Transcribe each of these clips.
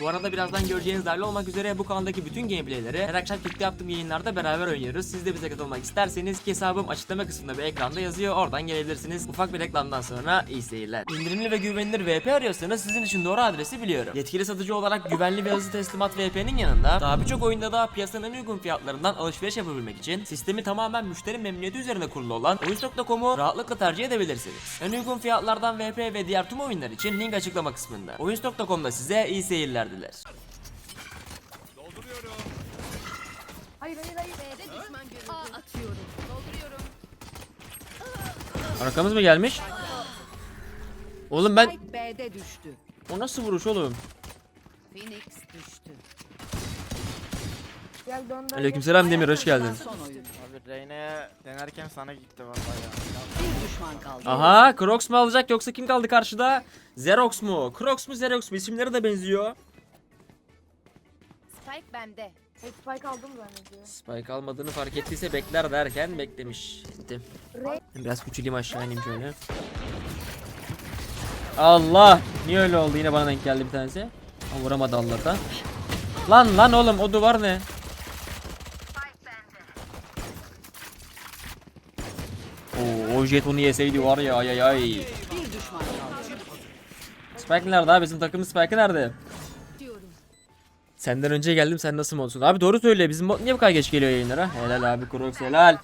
Bu arada birazdan göreceğiniz dahil olmak üzere bu kanaldaki bütün gameplayleri her akşam birlikte yaptığım yayınlarda beraber oynuyoruz. Siz de bize katılmak isterseniz ki hesabım açıklama kısmında bir ekranda yazıyor. Oradan gelebilirsiniz. Ufak bir reklamdan sonra iyi seyirler. İndirimli ve güvenilir VP arıyorsanız sizin için doğru adresi biliyorum. Yetkili satıcı olarak güvenli ve hızlı teslimat VP'nin yanında daha birçok oyunda da piyasanın en uygun fiyatlarından alışveriş yapabilmek için sistemi tamamen müşteri memnuniyeti üzerine kurulu olan Oyuncu.com'u rahatlıkla tercih edebilirsiniz. En uygun fiyatlardan VP ve diğer tüm oyunlar için link açıklama kısmında. Oyuncu.com'da size iyi seyirler diler. Hayır hayır hayır. B'de düşman görüldü. A atıyorum. Dolduruyorum. Arkamız mı gelmiş? Oğlum ben Spike B'de düştü. o nasıl vuruş oğlum? Phoenix düştü. Gel dön dön. Aleykümselam Demir hoş geldin. Son oyun. Abi Reyne'ye denerken sana gitti vallahi ya. Bir düşman kaldı. Aha Crocs mu alacak yoksa kim kaldı karşıda? Xerox mu? Crocs mu Xerox mu? İsimleri de benziyor. Spike bende. Hey, Spike aldım zannediyor. Spike almadığını fark ettiyse bekler derken beklemiş. Gitti. Biraz küçüleyim aşağı ineyim şöyle. Allah! Niye öyle oldu? Yine bana denk geldi bir tanesi. Ama vuramadı Allah'tan. Lan lan oğlum o duvar ne? Oo, o jetonu yeseydi var ya ay ay ay. Bir düşman kaldı. Spike nerede abi? Bizim takımın Spike nerede? Senden önce geldim sen nasıl modsun? Abi doğru söyle bizim mod niye bu kadar geç geliyor yayınlara? Helal abi Crocs helal.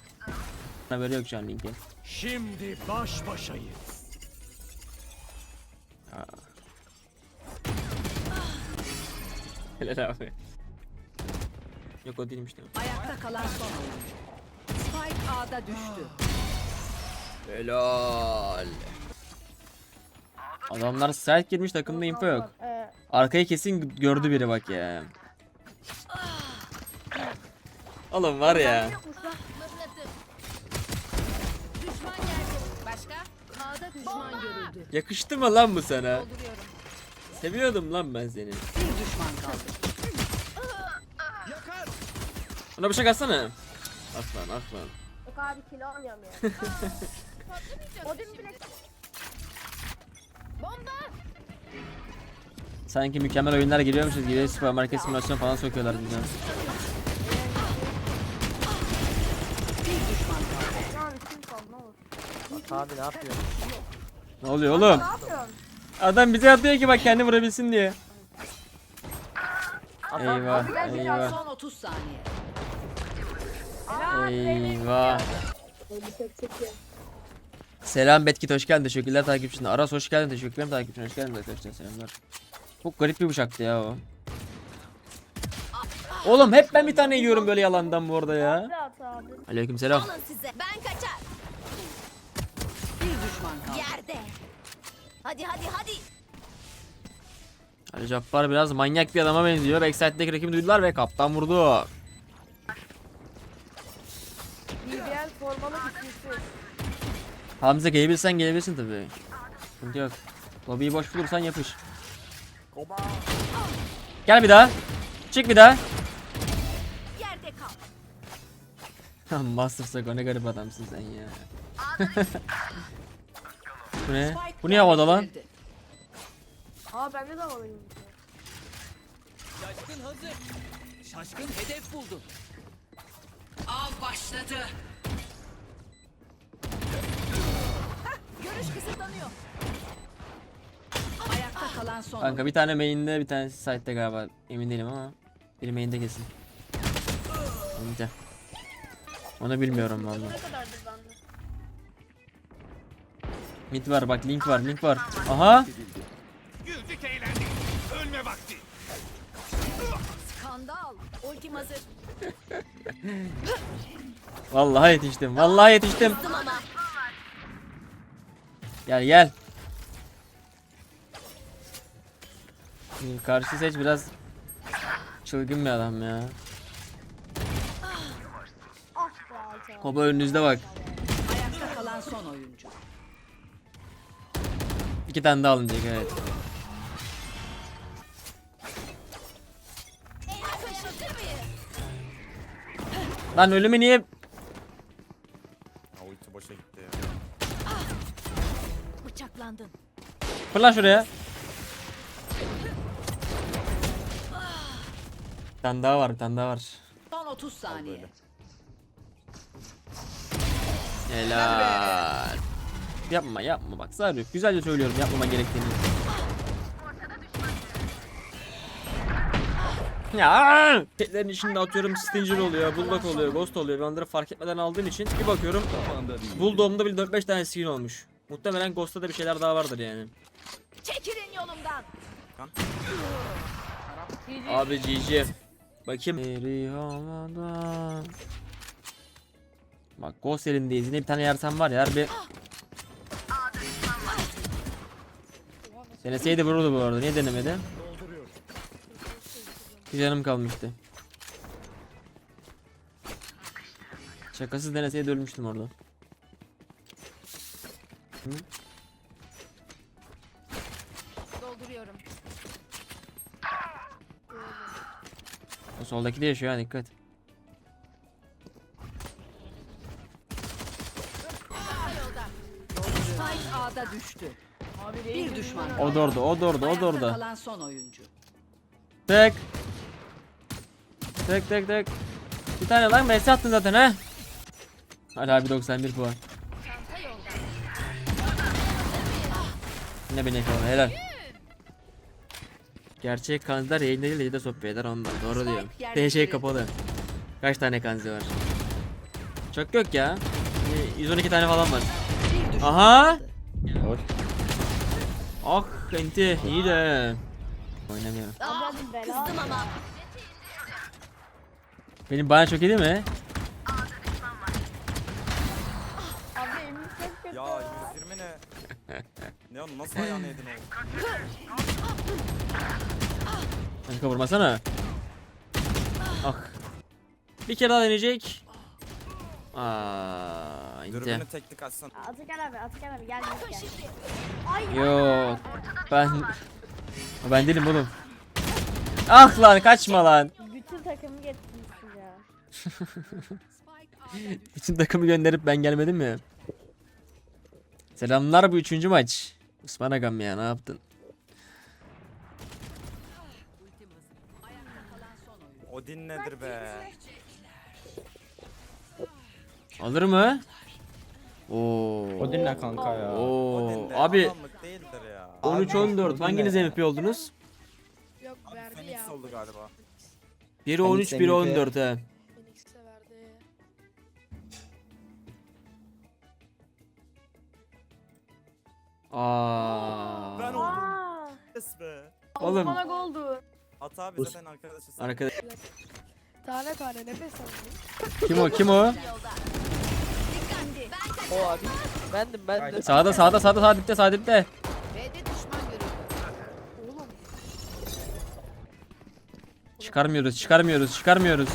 Haberi yok şu an linki. Şimdi baş başayız. Helal abi. Yok o değilmiş değil mi? Ayakta kalan son oyuncu. Spike A'da düştü. Helal. Adamlar sert girmiş takımda info yok. Ee, Arkayı kesin gördü biri bak ya. Oğlum var ya. Yakıştı mı lan bu sana? Seviyordum lan ben seni. Bir düşman kaldı. Ona bıçak atsana. At lan at lan. yok abi kilo almıyorum ya. Odin bile Bomba. Sanki mükemmel oyunlar geliyormuşuz gibi süpermarket simülasyon falan sokuyorlar bize. Abi ne yapıyorsun? Ne oluyor oğlum? Ne yapıyorsun? Adam bize atıyor ki bak kendi vurabilsin diye. Eyvah eyvah Son 30 saniye. eyvah. Selam Betkit hoş geldin teşekkürler takipçine. Aras hoş geldin teşekkür ederim takipçine hoş geldin arkadaşlar selamlar. Çok garip bir bıçaktı ya o. Oğlum hep ben bir tane yiyorum böyle yalandan bu arada ya. Aleykümselam. Alın size. Ben kaçar. Bir düşman kaldı. Yerde. Hadi hadi hadi. Ali Cabbar biraz manyak bir adama benziyor. Backside'deki rakibi duydular ve kaptan vurdu. BBL formalı güçlüsü. Hamza gelebilirsen gelebilirsin tabii. Sıkıntı yok. Lobiyi boş bulursan yapış. Gel bir daha. Çık bir daha. Yerde kal. Master Sako ne garip adamsın sen ya. Bu ne? Bu niye havada lan? Aa bende de havalıyım. Şaşkın hazır. Şaşkın hedef buldu. Av başladı. Görüş kısıtlanıyor. Ayakta kalan son. Kanka bir tane main'de bir tanesi side'de galiba. Emin değilim ama. Biri main'de kesin. Main'de. Onu bilmiyorum vallahi. Ne kadardır bende? Mid var bak link var link var. Aha. Güldük eğlendik. Ölme vakti. Skandal. Ultim hazır. Vallahi yetiştim. Vallahi yetiştim. Gel gel. Şimdi Karşı seç biraz çılgın bir adam ya. Koba önünüzde bak. Ayakta kalan son oyuncu. İki tane daha alınacak evet. Lan ölümü niye ulti boşa gitti ya. Bıçaklandın. Fırla şuraya. Tane daha var bir tane daha var. Son 30 saniye. Helal. Yapma yapma bak Zarif güzelce söylüyorum yapmama gerektiğini. Ya petlerin içinde atıyorum Stinger oluyor, Bulldog oluyor, Ghost oluyor. Ben onları fark etmeden aldığım için bir bakıyorum Bulldog'umda bile 4-5 tane skin olmuş. Muhtemelen Ghost'ta da bir şeyler daha vardır yani. Çekilin yolumdan. Abi GG. Bakayım. Eri. Bak Ghost elindeyiz. Yine bir tane yersen var ya her bir... Deneseydi vururdu bu arada. Niye denemedi? Bir canım kalmıştı. Şakasız deneseydi ölmüştüm orada. Dolduruyorum. Soldaki de yaşıyor ha dikkat. Spike A'da düştü. Bir düşman. O da orada, o da orada, o da Ayakta orada. kalan son oyuncu. Tek. Tek tek tek. Bir tane lan MS attın zaten ha. Hala bir 91 puan. Çanta yolda. Yine beni yakaladı helal. Gerçek kanziler yayında değil yayında sohbet eder ondan doğru diyor. yerleştirildi. T şey kapalı. Kaç tane kanzi var? Çok yok ya. Ee, 112 tane falan var. Aha! kaldı. Ah enti iyi de. Oynamıyorum. Ah, kızdım ama. Benim bana çok iyi değil mi? Abi emin çok kötü. Ya 120 ne? ne onu nasıl ayağına yedin oğlum? Kanka vurmasana. Ah. Bir kere daha deneyecek. Aa, enti. Dürbünü teknik açsana. Atakan abi, Atakan abi gel gel gel. Yok. Ben ben değilim oğlum. Ah lan kaçma lan. Bütün takımı getirmişsin ya. Bütün takımı gönderip ben gelmedim mi? Selamlar bu üçüncü maç. Osman Agam ya ne yaptın? Odin nedir be? Alır mı? Oo. Odin ne kanka ya? Oo. Odin de Abi adamlık değildir ya. 13 14 hanginiz MVP oldunuz? Yok verdi Phoenix ya. oldu galiba. Biri 13 biri 14 he. Aa. Ben oldum. Aa, Yes be. Oğlum bana goldu. At abi zaten arkadaşız. arkadaş Tane tane nefes aldım. kim o kim o? O abi. Bendim ben de. Sağda sağda sağda sağ dipte sağ dipte. B'de düşman görüldü. Oğlum. Çıkarmıyoruz çıkarmıyoruz çıkarmıyoruz.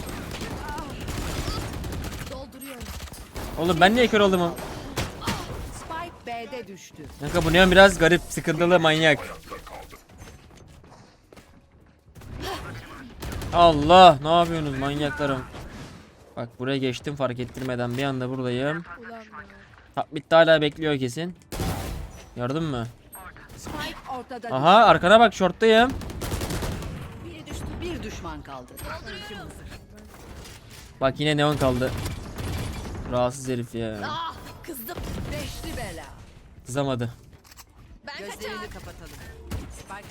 Dolduruyorum. Oğlum ben niye kör oldum? Kanka bu ne biraz garip sıkıntılı manyak. Allah ne yapıyorsunuz manyaklarım? Bak buraya geçtim fark ettirmeden bir anda buradayım. Mid de hala bekliyor kesin. Gördün mü? Aha arkana bak shorttayım. düştü. Biri düştü. Bir düşman kaldı. Bak yine neon kaldı. Rahatsız herif ya. Ah kızdım. Beşli bela. Kızamadı. Ben Gözlerini kaçar. kapatalım. Spike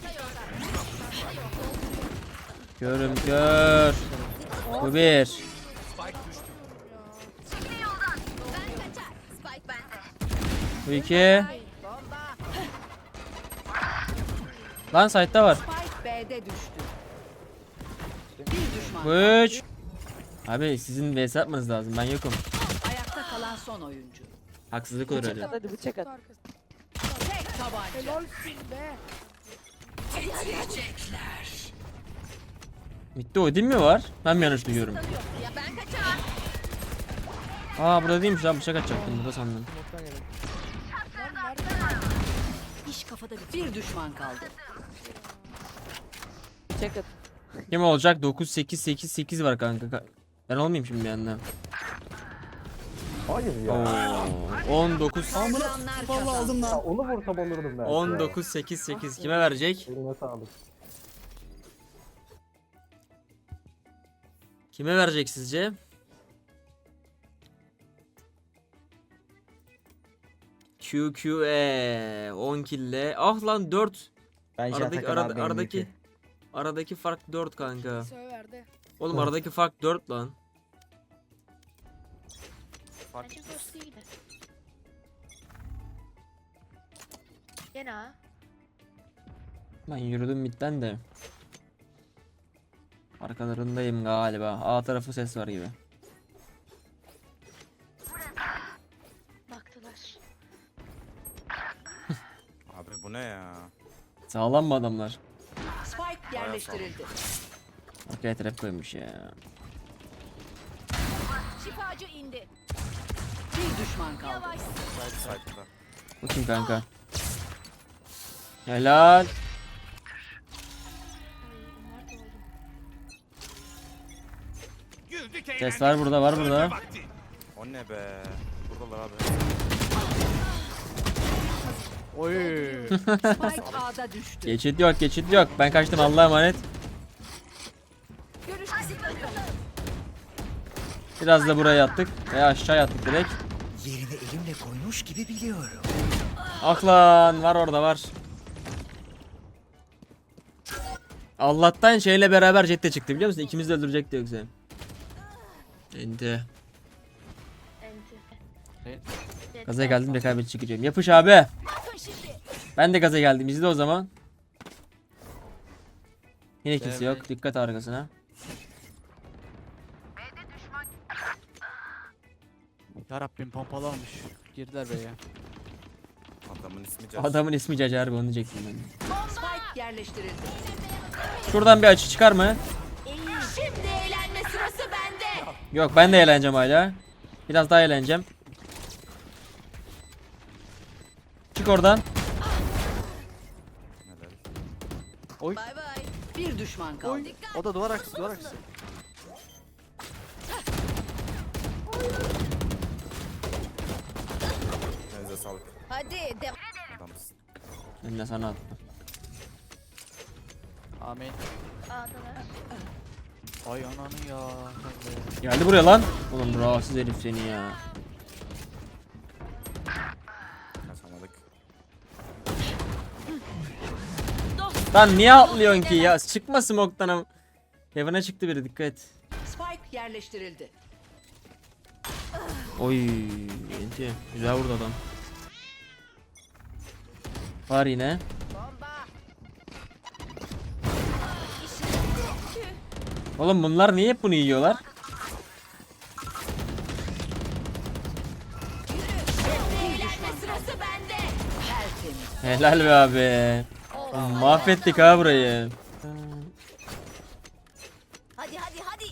ki yolda. Körüm kör. Bu bir. Ben kaçar. Spike bende. Bu iki. Lan site'da var. Spike B'de düştü. Bir düşman Bu üç. Abi sizin vs atmanız lazım ben yokum. Ayakta kalan son oyuncu. Haksızlık olur öyle. Hadi bıçak at. Tek tabanca. Helalsin be. Bitti Odin mi var? Ben mi yanlış duyuyorum? Ya ben kaçar. Aa burada değilmiş lan bıçak atacaktım burada sandım. İş kafada bir düşman kaldı. Bıçak at. Kim olacak? 9 8 8 8 var kanka. Ka- Ben olmayayım şimdi bir anda. Hayır ya. Oo, 19 Sallanlar kazandı. Ya onu vursam olurdum ben. 19 8 8 kime verecek? Eline sağlık. Kime verecek sizce? QQE 10 kille. Ah lan 4. Bence Aradaki Atakan arada, abi aradaki aradaki fark 4 kanka. Oğlum aradaki fark 4 lan. Fark Bence dost değil. Gene ha. Ben yürüdüm midden de. Arkalarındayım galiba. A tarafı ses var gibi. Baktılar. Abi bu ne ya? Sağlam mı adamlar? Spike yerleştirildi. Arkaya trap koymuş ya. Şifacı indi. Bir düşman kaldı. Side'da. Bu kim kanka? Helal. Ses var burada, var burada. O ne be? Buradalar abi. Oy. Spike A'da düştü. Geçit yok, geçit yok. Ben kaçtım Allah'a emanet. Biraz da buraya yattık. Ve aşağı yattık direkt. Koymuş gibi biliyorum. Ah lan var orada var. Allah'tan şeyle beraber jette çıktı biliyor musun? İkimiz de öldürecekti yoksa. Enti. Gaza geldim rekabet çıkacağım. Yapış abi. Ben de gaza geldim. İzle o zaman. Yine kimse yok. Dikkat arkasına. Ya Rabbim pompalı almış. Girdiler B'ye. Adamın ismi Caner. Adamın ismi Cacar abi onu diyecektim ben. de. Spike yerleştirildi. Şuradan bir açı çıkar mı? Şimdi eğlenme sırası bende. Yok ben de eğleneceğim hala. Biraz daha eğleneceğim. Çık oradan. Oy. Bay bay. Bir düşman kaldı. Oy. O da duvar aksi duvar aksi. Sağlık. Hadi devam. Adamsın. De sana attım. Amin. A'dalar. Ay ananı ya. Geldi buraya lan. Oğlum rahatsız herif seni ya. Kaçamadık. Lan niye atlıyorsun ki ya? Çıkma smoke'tan ama. Heaven'a çıktı biri dikkat et. Spike yerleştirildi. Oy enti. Güzel vurdu adam. Var yine. Oğlum bunlar niye hep bunu yiyorlar? Helal be abi. Mahvettik ha burayı. Hadi hadi hadi.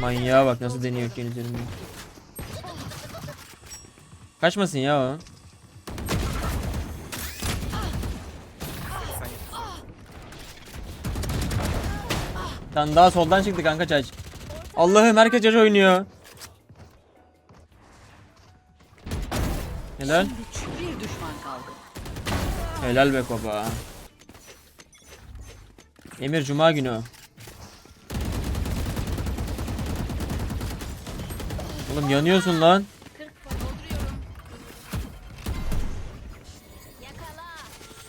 Manyağa bak nasıl deniyor kendi üzerinde. Kaçmasın ya o. Sen daha soldan çıktı kanka çaç. Allah'ım herkes çaç oynuyor. Helal. Bir düşman kaldı. Helal be baba. Emir Cuma günü. Oğlum yanıyorsun lan.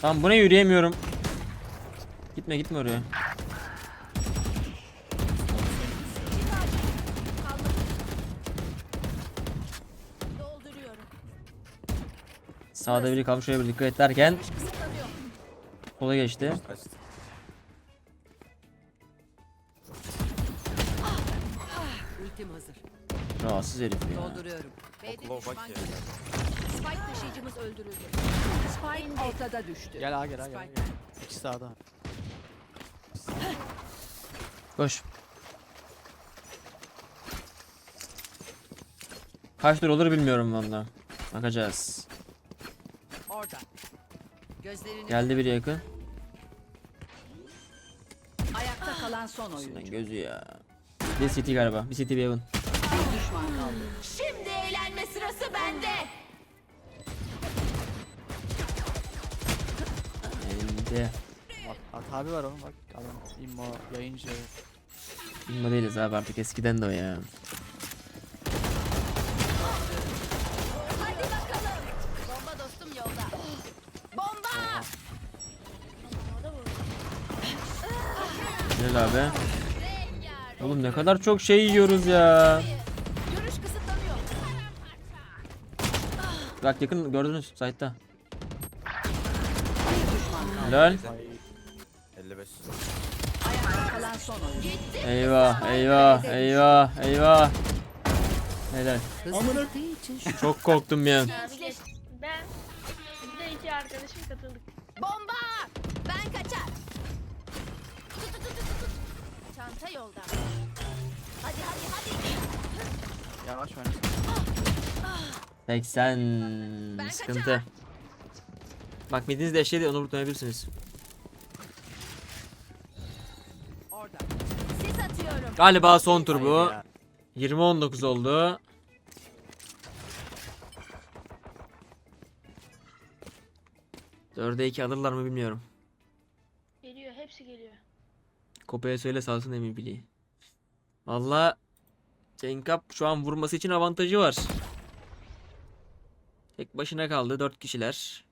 Tamam bu ne yürüyemiyorum. Gitme gitme oraya. Sağda biri kalmış şöyle bir dikkat et derken sola geçti. Rahatsız herif ya. Dolduruyorum. Okula bak ya. Spike taşıyıcımız öldürüldü. Spike ortada düştü. Gel ha gel ha gel. Spike. İkisi sağda. Koş. Kaç tur olur bilmiyorum valla. Bakacağız. Orada. Gözlerini Geldi biri yakın. ayakta kalan son oyuncu. Lan gözü ya. Bir city galiba. Bir city bir heaven. Bir düşman kaldı. Şimdi eğlenme sırası bende. Elde. At abi var oğlum bak. Adam immo yayıncı. Bilma değiliz abi artık eskiden de o ya. Hadi bakalım. Bomba dostum yolda. Bomba! Helal abi. Oğlum ne kadar çok şey yiyoruz ya. Bak yakın gördünüz site'da. Bir. Helal. 55. Ayakta kalan son oyuncu. Eyvah eyvah eyvah eyvah. Helal. Hızlı gittiği için şu Çok korktum bir an. Abi geç. Ben bir de iki arkadaşım katıldık. Bomba! Ben kaçar. Tut, tut, tut, tut, tut. Çanta yolda. Hadi hadi hadi. Yavaş oyna. 80 sıkıntı. Bak midiniz de eşeği onu dönebilirsiniz. Orada. Sis atıyorum. Galiba son tur bu. Hayır ya. 20-19 oldu. Dörde 2 alırlar mı bilmiyorum. Geliyor hepsi geliyor. Kopya söyle salsın emin bileği. Valla Cenkap şu an vurması için avantajı var. Tek başına kaldı 4 kişiler.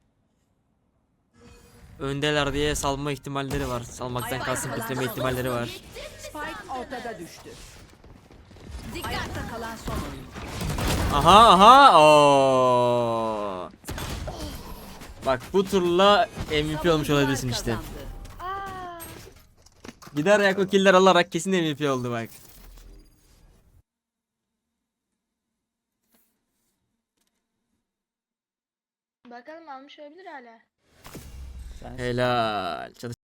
Öndeler diye salma ihtimalleri var. Salmaktan kalsın bitirme ihtimalleri var. Spike ortada düştü. Ayakta kalan son oyuncu. Aha aha. Oo. Bak bu turla MVP olmuş olabilirsin işte. Gider ayak o killer alarak kesin MVP oldu bak. Bakalım almış olabilir hala. Helal. Çalış